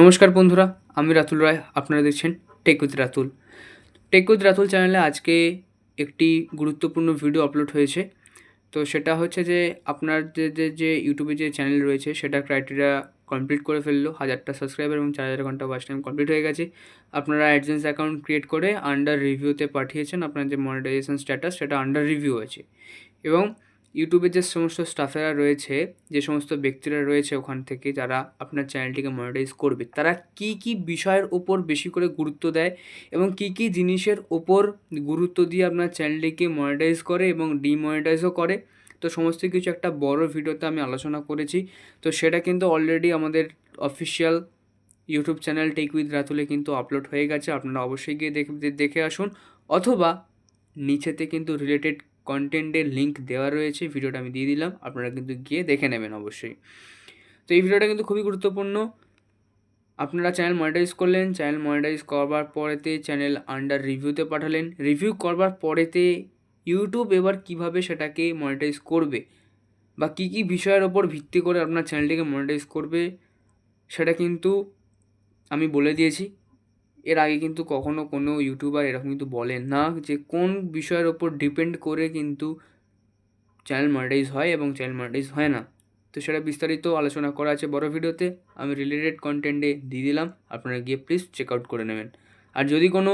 নমস্কার বন্ধুরা, আমি রাতুল রায়, আপনারা দেখছেন tech with Ratul tech with Ratul চ্যানেলে আজকে একটি গুরুত্বপূর্ণ ভিডিও আপলোড হয়েছে। তো সেটা হচ্ছে যে, আপনার যে যে যে ইউটিউবে যে চ্যানেল রয়েছে সেটা ক্রাইটেরিয়া কমপ্লিট করে ফেলল। হাজারটা সাবস্ক্রাইবার এবং চার হাজার ঘণ্টা ওয়াচ টাইম কমপ্লিট হয়ে গেছে। আপনারা অ্যাডসেন্স অ্যাকাউন্ট ক্রিয়েট করে আন্ডার রিভিউতে পাঠিয়েছেন। আপনার যে মনিটাইজেশন স্ট্যাটাস সেটা আন্ডার রিভিউ আছে। এবং ইউটিউবে যে সমস্ত স্টাফেরা রয়েছে, যে সমস্ত ব্যক্তিরা রয়েছে ওখান থেকে যারা আপনার চ্যানেলটিকে মনিটাইজ করবে, তারা কি কি বিষয়ের ওপর বেশি করে গুরুত্ব দেয় এবং কি কি জিনিসের ওপর গুরুত্ব দিয়ে আপনার চ্যানেলটিকে মনিটাইজ করে এবং ডিমনিটাইজও করে? তো সমস্ত কিছু একটা বড় ভিডিওতে আমি আলোচনা করেছি। তো সেটা কিন্তু অলরেডি আমাদের official YouTube channel tech with রাতুলে কিন্তু আপলোড হয়ে গেছে, আপনারা অবশ্যই গিয়ে দেখে দেখে আসুন। অথবা নিচেতে কিন্তু রিলেটেড কন্টেন্টের লিঙ্ক দেওয়া রয়েছে, ভিডিওটা আমি দিয়ে দিলাম, আপনারা কিন্তু গিয়ে দেখে নেবেন অবশ্যই। তো এই ভিডিওটা কিন্তু খুবই গুরুত্বপূর্ণ। আপনারা চ্যানেল মনিটাইজ করলেন চ্যানেল মনিটাইজ করবার পরেতে চ্যানেল আন্ডার রিভিউতে পাঠালেন। রিভিউ করবার পরেতে ইউটিউব এবার কীভাবে সেটাকে মনিটাইজ করবে বা কী কী বিষয়ের ওপর ভিত্তি করে আপনার চ্যানেলটিকে মনিটাইজ করবে, সেটা কিন্তু আমি বলে দিয়েছি। এর আগে কিন্তু কখনো কোনো ইউটিউবার এরকম কিন্তু বলেন না যে কোন বিষয়ের ওপর ডিপেন্ড করে কিন্তু চ্যানেল মনিটাইজ হয় এবং চ্যানেল মনিটাইজ হয় না। তো সেটা বিস্তারিত আলোচনা করা আছে বড় ভিডিওতে। আমি রিলেটেড কন্টেন্টে দিয়ে দিলাম, আপনারা গিয়ে প্লিজ চেক আউট করে নেবেন। আর যদি কোনো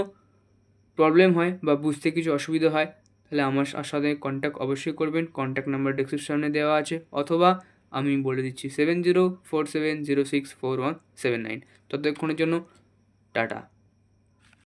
প্রবলেম হয় বা বুঝতে কিছু অসুবিধা হয়, তাহলে আমার সাথে কন্ট্যাক্ট অবশ্যই করবেন। কন্ট্যাক্ট নাম্বার ডিসক্রিপশনে দেওয়া আছে। অথবা আমি বলে দিচ্ছি seven zero four seven zero six four one seven nine ততক্ষণের জন্য টাটা।